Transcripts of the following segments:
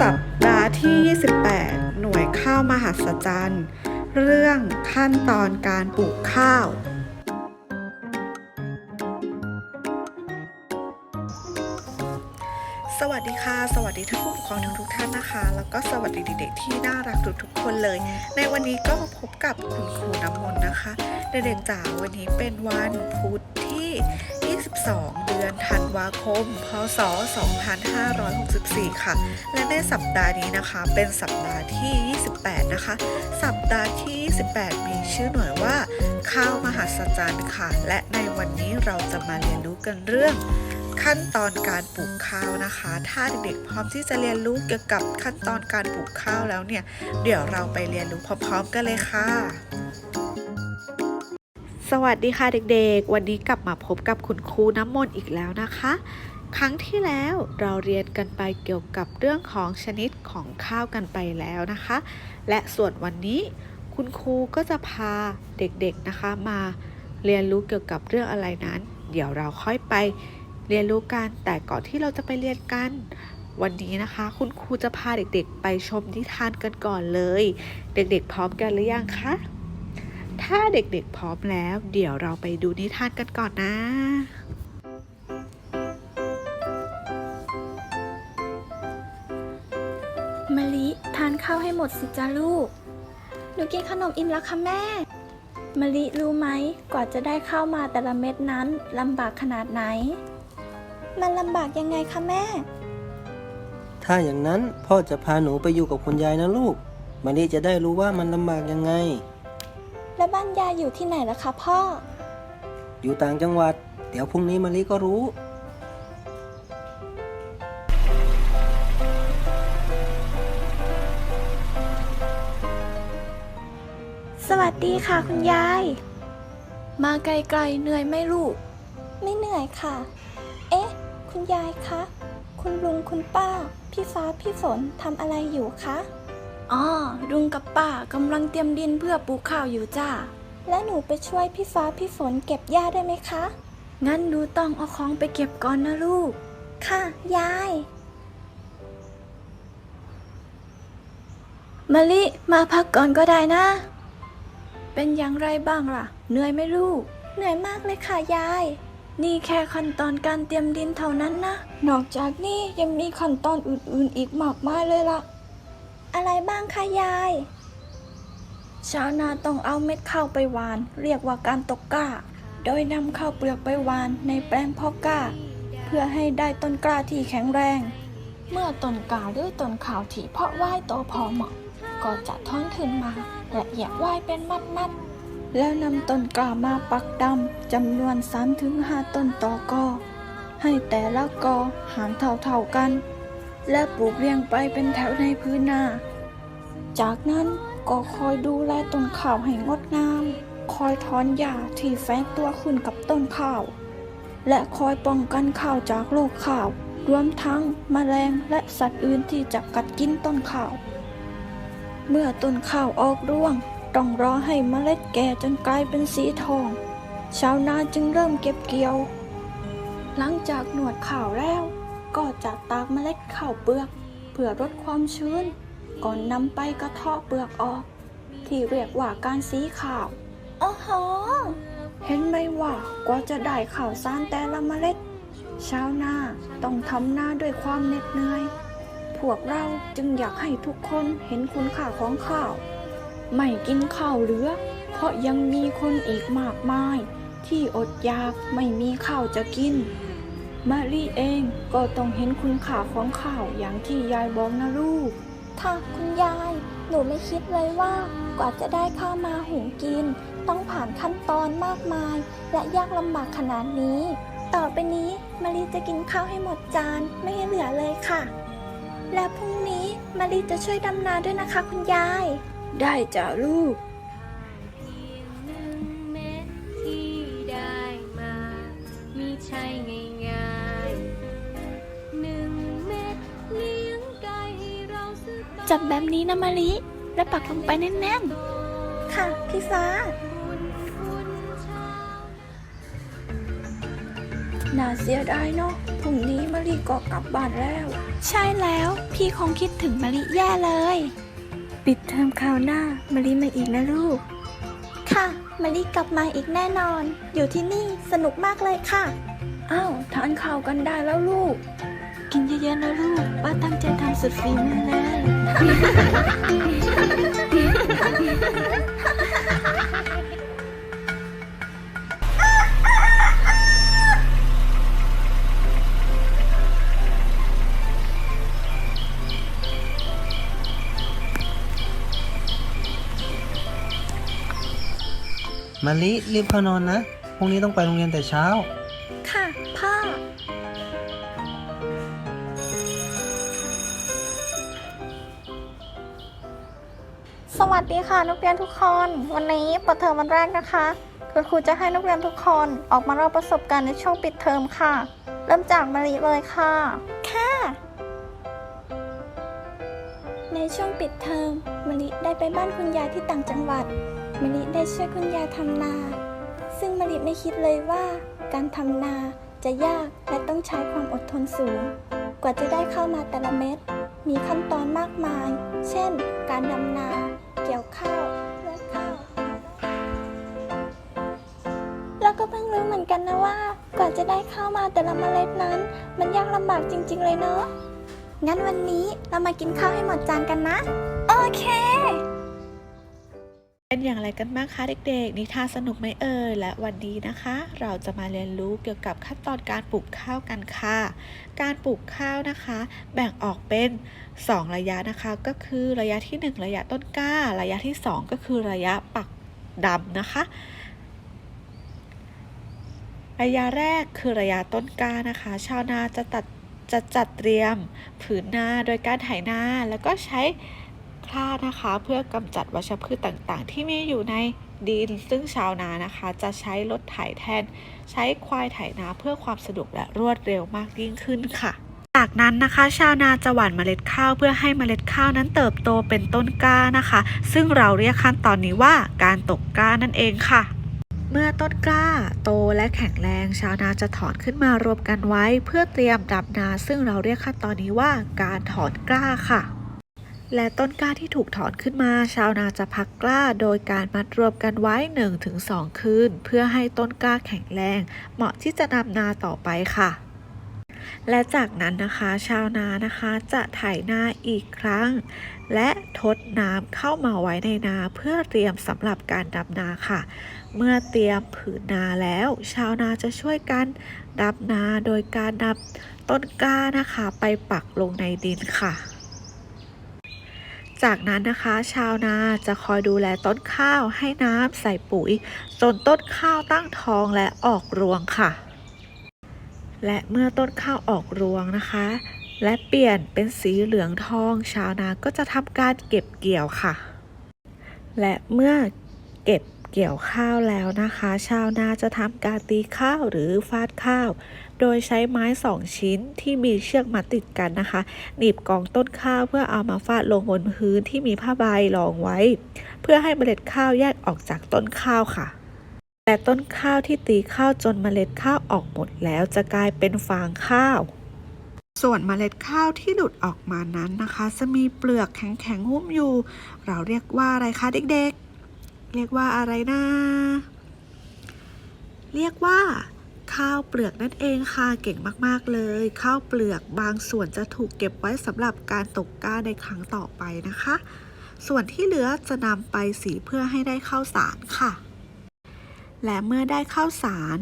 สัปดาห์ที่ 28 หน่วยข้าวมหัศจรรย์ เรื่องขั้นตอนการปลูกข้าว สวัสดีค่ะ สวัสดีท่านผู้ปกครองทุกท่านนะคะ แล้วก็สวัสดีเด็กๆที่น่ารักทุกๆคนเลย ในวันนี้ก็มาพบกับคุณครูน้ำมนต์นะคะ เด็กๆจ๋าวันนี้เป็นวันพุธที่ 22 ดือนธันวาคม พศ 2564 ค่ะ และในสัปดาห์นี้นะคะ เป็นสัปดาห์ที่ 28 นะคะ สัปดาห์ที่ 28 มีชื่อหน่วยว่า ข้าวมหัศจรรย์ค่ะ และในวันนี้เราจะมาเรียนรู้กันเรื่องขั้นตอนการปลูกข้าวนะคะ ถ้าเด็กๆพร้อมที่จะเรียนรู้เกี่ยวกับขั้นตอนการปลูกข้าวแล้วเนี่ย เดี๋ยวเราไปเรียนรู้พร้อมๆกันเลยค่ะ สวัสดีค่ะเด็กๆ วันนี้กลับมาพบกับคุณครูน้ำมนต์อีกแล้วนะคะ ครั้งที่แล้วเราเรียนกันไปเกี่ยวกับเรื่องของชนิดของข้าวกันไปแล้วนะคะ และส่วนวันนี้คุณครูก็จะพาเด็กๆนะคะ มาเรียนรู้เกี่ยวกับเรื่องอะไรนั้น เดี๋ยวเราค่อยไปเรียนรู้กัน แต่ก่อนที่เราจะไปเรียนกัน วันนี้นะคะ คุณครูจะพาเด็กๆ ไปชมนิทานกันก่อนเลย เด็กๆ พร้อมกันหรือยังคะ ถ้าเด็กๆพร้อมแล้ว เดี๋ยวเราไปดูนิทานกันก่อนนะ มะลิทานข้าวให้หมดสิจ้าลูก หนูกินขนมอิ่มแล้วค่ะแม่ มะลิรู้ไหมกว่าจะได้ข้าวมาแต่ละเม็ดนั้นลำบากขนาดไหน มันลำบากยังไงคะแม่ ถ้าอย่างนั้นพ่อจะพาหนูไปอยู่กับคุณยายนะลูกมารีจะได้รู้ว่ามันลำบากยังไง แล้วบ้านยายอยู่ที่ไหนล่ะคะพ่อ อยู่ต่างจังหวัด เดี๋ยวพรุ่งนี้มารีก็รู้ สวัสดีค่ะคุณยาย มาไกลๆเหนื่อยไหมลูก ไม่เหนื่อยค่ะ เอ๊ะ คุณยายคะ คุณลุงคุณป้า พี่ฟ้าพี่ฝนทำอะไรอยู่คะ อ๋อลุงกับป้ากำลังเตรียมดินเพื่อปลูกข้าวอยู่จ้า และหนูไปช่วยพี่ฟ้าพี่ฝนเก็บหญ้าได้ไหมคะ งั้นหนูต้องเอาของไปเก็บก่อนนะลูก ค่ะ ยาย มะลิมาพักก่อนก็ได้นะ เป็นอย่างไรบ้างล่ะ เหนื่อยไหมลูก เหนื่อยมากเลยค่ะยาย นี่แค่ขั้นตอนการเตรียมดินเท่านั้นนะ นอกจากนี้ยังมีขั้นตอนอื่นๆอีกมากมายเลยล่ะ อะไรบ้างคะยาย ชาวนาต้องเอาเม็ดข้าวไปหวาน เรียกว่าการตกกล้า โดยนำข้าวเปลือกไปหวานในแปลงพาะกล้า เพื่อให้ได้ต้นกล้าที่แข็งแรง เมื่อต้นกล้าหรือต้นข้าวที่เพาะไว้โตพอเหมาะ ก็จะท้อนขึ้นมาและแยกไว้เป็นมัดๆแล้วนำต้นกล้ามาปักดำจำนวน3-5ต้นต่อกอให้แต่ละกอหารเท่าๆกัน และปลูกเรียงไปเป็นแถวในพื้นนา จากนั้นก็คอยดูแลต้นข้าวให้งดงาม คอยถอนหญ้าที่แฝงตัวขึ้นกับต้นข้าว และคอยป้องกันข้าวจากโรคข้าว รวมทั้งแมลงและสัตว์อื่นที่จะกัดกินต้นข้าว เมื่อต้นข้าวออกร่วง ต้องรอให้เมล็ดแก่จนกลายเป็นสีทอง ชาวนาจึงเริ่มเก็บเกี่ยว หลังจากหนวดข้าวแล้ว ก็จะตากเมล็ดข้าวเปลือก เพื่อลดความชื้น ก่อนนำไปกระเทาะเปลือกออก ที่เรียกว่าการสีข้าวอ๋อหอเห็นไหมว่ากว่าจะได้ข้าวสารแต่ละเมล็ด ชาวนาต้องทำนาด้วยความเหน็ดเหนื่อย พวกเราจึงอยากให้ทุกคนเห็นคุณค่าของข้าว ไม่กินข้าวเหลือ เพราะยังมีคนอีกมากมาย ที่อดอยากไม่มีข้าวจะกิน มารีเองก็ต้องเห็นคุณค่าของข้าวอย่างที่ยายบอกนะลูก ค่ะคุณยาย หนูไม่คิดเลยว่ากว่าจะได้ข้าวมาหุงกิน ต้องผ่านขั้นตอนมากมาย และยากลำบากขนาดนี้ ต่อไปนี้มารีจะกินข้าวให้หมดจานไม่ให้เหลือเลยค่ะ และพรุ่งนี้มารีจะช่วยดำนาด้วยนะคะคุณยาย ได้จ้ะลูก จับแบบนี้นะมาลิและปักลงไปแน่นๆ ค่ะ พี่ฟ้าบุญคุณเช้าน่าเสียดายเนาะพรุ่งรุ่งนี้มะลิก็กลับบ้านแล้ว ใช่แล้ว พี่คงคิดถึงมะลิแย่เลย ปิดเทอมคราวหน้ามะลิมาอีกนะลูก ค่ะมะลิกลับมาอีกแน่นอน อยู่ที่นี่สนุกมากเลยค่ะ อ้าวทานข้าวกันได้แล้วลูก กินเยอะๆนะลูก ป้าตั้งใจทำสุดฝีมือเลย มาลิรีบเข้านอนนะ พรุ่งนี้ต้องไปโรงเรียนแต่เช้า ค่ะ พ่อ สวัสดีค่ะนักเรียนทุกคน วันนี้เปิดเทอมวันแรกนะคะคุณครูจะให้นักเรียนทุกคนออกมาเล่าประสบการณ์ในช่วงปิดเทอมค่ะ เริ่มจากมาริเลยค่ะ ค่ะ ในช่วงปิดเทอมมะลิได้ไปบ้านคุณยายที่ต่างจังหวัดมะลิได้ช่วยคุณยายทำนา ซึ่งมะลิไม่คิดเลยว่า การทำนาจะยากและต้องใช้ความอดทนสูง กว่าจะได้เข้ามาแต่ละเม็ดมีขั้นตอนมากมาย เช่น การดำนา เกี่ยวข้าวเลือกข้าวเราก็เพิ่งรู้เหมือนกันนะว่า กว่าจะได้ข้าวมาแต่ละเมล็ดนั้น มันยากลำบากจริง ๆ เลยเนาะงั้นวันนี้เรามากินข้าวให้หมดจานกันนะ โอเค เป็นอย่างไรกันบ้างคะเด็กๆ นิทานสนุกไหมเอ่ย และวันนี้นะคะ เราจะมาเรียนรู้เกี่ยวกับขั้นตอนการปลูกข้าวกันค่ะ การปลูกข้าวนะคะ แบ่งออกเป็น 2 ระยะนะคะ ก็คือระยะที่ 1 ระยะต้นกล้า ระยะที่ 2 ก็คือระยะปักดำนะคะ ระยะแรกคือระยะต้นกล้านะคะ ชาวนาจะตัดจะจัดเตรียมผืนนาโดยการไถนาแล้วก็ใช้ คลานะคะ เพื่อกำจัดวัชพืชต่างๆ ที่มีอยู่ในดิน ซึ่งชาวนานะคะ จะใช้รถไถแทน ใช้ควายไถนาเพื่อความสะดวกและรวดเร็วมากยิ่งขึ้นค่ะจากนั้นนะคะชาวนาจะหว่านเมล็ดข้าวเพื่อให้เมล็ดข้าวนั้นเติบโตเป็นต้นกล้านะคะ ซึ่งเราเรียกขั้นตอนนี้ว่าการตกกล้านั่นเองค่ะ เมื่อต้นกล้าโตและแข็งแรง ชาวนาจะถอนขึ้นมารวมกันไว้ เพื่อเตรียมดำนา ซึ่งเราเรียกขั้นตอนนี้ว่าการถอนกล้าค่ะ และต้นกล้าที่ถูกถอนขึ้นมา ชาวนาจะพักกล้าโดยการมัดรวมกันไว้ 1-2 คืน เพื่อให้ต้นกล้าแข็งแรง เหมาะที่จะดำนาต่อไปค่ะและจากนั้นนะคะชาวนานะคะจะไถนาอีกครั้ง และทดน้ำเข้ามาไว้ในนาเพื่อเตรียมสำหรับการดำนาค่ะ เมื่อเตรียมผืนนาแล้ว ชาวนาจะช่วยกันดำนาโดยการนำต้นกล้านะคะ ไปปักลงในดินค่ะ จากนั้นนะคะ ชาวนาจะคอยดูแลต้นข้าวให้น้ำใส่ปุ๋ย จนต้นข้าวตั้งท้องและออกรวงค่ะ และเมื่อต้นข้าวออกรวงนะคะ และเปลี่ยนเป็นสีเหลืองทอง ชาวนาก็จะทำการเก็บเกี่ยวค่ะ และเมื่อเก็บเกี่ยวข้าวแล้วนะคะ ชาวนาจะทำการตีข้าวหรือฟาดข้าว โดยใช้ไม้สองชิ้นที่มีเชือกมัดติดกันนะคะ หนีบกองต้นข้าวเพื่อเอามาฟาดลงบนพื้นที่มีผ้าใบรองไว้ เพื่อให้เมล็ดข้าวแยกออกจากต้นข้าวค่ะแต่ต้นข้าวที่ตีข้าวจนเมล็ดข้าวออกหมดแล้วจะกลายเป็นฟางข้าว ส่วนเมล็ดข้าวที่หลุดออกมานั้นนะคะ จะมีเปลือกแข็งๆหุ้มอยู่ เราเรียกว่าอะไรคะเด็กๆ เรียกว่าอะไรนะ เรียกว่า ข้าวเปลือกนั่นเองค่ะเก่งมากๆเลย ข้าวเปลือกบางส่วนจะถูกเก็บไว้สำหรับการตกก้าในครั้งต่อไปนะคะ ส่วนที่เหลือจะนำไปสีเพื่อให้ได้ข้าวสารค่ะ และเมื่อได้ข้าวสาร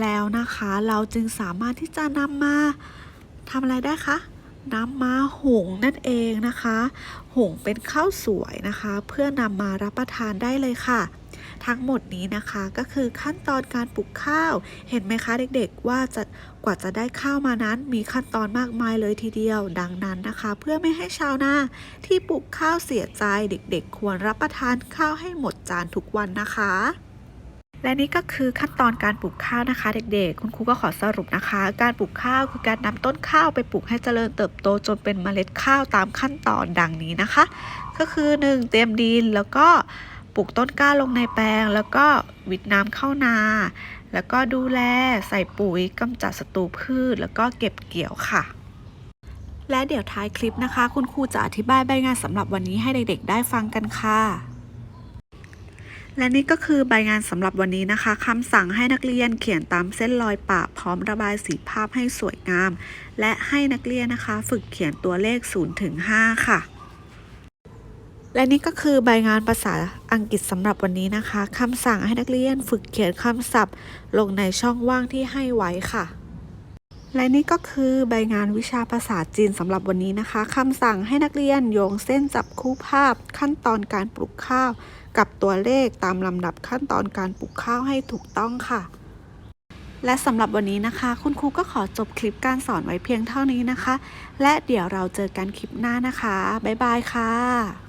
แล้วนะคะ เราจึงสามารถที่จะนำมาทำอะไรได้คะนำมาหุงนั่นเองนะคะหุงเป็นข้าวสวยนะคะ เพื่อนำมารับประทานได้เลยค่ะ ทั้งหมดนี้นะคะก็คือขั้นตอนการปลูกข้าว เห็นไหมคะเด็กๆว่าจะกว่าจะได้ข้าวมานั้นมีขั้นตอนมากมายเลยทีเดียว ดังนั้นนะคะ เพื่อไม่ให้ชาวนาที่ปลูกข้าวเสียใจเด็กๆ ควรรับประทานข้าวให้หมดจานทุกวันนะคะและนี่ก็คือขั้นตอนการปลูกข้าวนะคะ เด็กๆ คุณครูก็ขอสรุปนะคะ การปลูกข้าวคือการนำต้นข้าวไปปลูกให้เจริญเติบโตจนเป็นเมล็ดข้าวตามขั้นตอนดังนี้นะคะ ก็คือ 1. เตรียมดินแล้วก็ ปลูกต้นกล้าลงในแปลง แล้วก็วิดน้ำเข้านา แล้วก็ดูแลใส่ปุ๋ยกำจัดศัตรูพืช แล้วก็เก็บเกี่ยวค่ะ และเดี๋ยวท้ายคลิปนะคะ คุณครูจะอธิบายใบงานสำหรับวันนี้ให้เด็กๆ ได้ฟังกันค่ะ และนี่ก็คือใบงานสำหรับวันนี้นะคะคำสั่งให้นักเรียนเขียนตามเส้นรอยปะพร้อมระบายสีภาพให้สวยงาม และให้นักเรียนนะคะ ฝึกเขียนตัวเลข0ถึง5ค่ะ และนี่ก็คือใบงานภาษาอังกฤษสำหรับวันนี้นะคะคำสั่งให้นักเรียนฝึกเขียนคำศัพท์ ลงในช่องว่างที่ให้ไว้ค่ะ และนี่ก็คือใบงานวิชาภาษาจีนสำหรับวันนี้นะคะคำสั่งให้นักเรียนโยงเส้นจับคู่ภาพ ขั้นตอนการปลูกข้าว กับตัวเลขตามลำดับขั้นตอนการปลูกข้าวให้ถูกต้องค่ะ และสำหรับวันนี้นะคะ คุณครูก็ขอจบคลิปการสอนไว้เพียงเท่านี้นะคะ และเดี๋ยวเราเจอกันคลิปหน้านะคะบ๊ายบายค่ะ